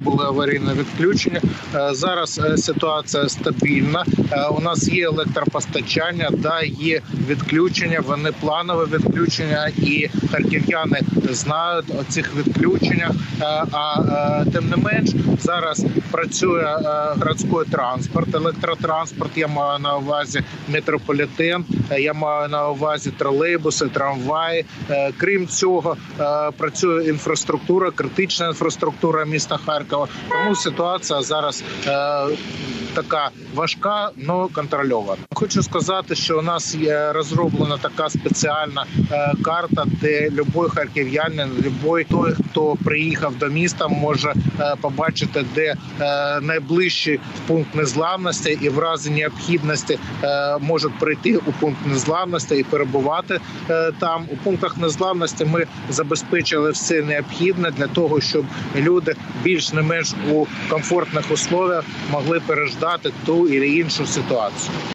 Були аварійне відключення. Е, Зараз е, ситуація стабільна. Е, У нас є електропостачання, да, є відключення. Вони планове відключення, і харків'яни знають о цих відключеннях. А тим не менш зараз працює градський транспорт, електротранспорт. Я маю на увазі метрополітен. Я маю на увазі тролейбуси, трамваї. Крім цього, працює інфраструктура, критична інфраструктура міста Харкова. Тому ситуація зараз е, така важка, але контрольована. Хочу сказати, що у нас є розроблена така спеціальна е, карта, де будь-який харків'янин, будь-який той, хто приїхав до міста, може е, побачити, де е, найближчий пункт незламності, і в разі необхідності е, можуть прийти у пункт незламності і перебувати е, там. У пунктах незламності ми забезпечили все необхідне для того, щоб люди більш не менш у комфортних условиях могли переждати ту і іншу ситуацію.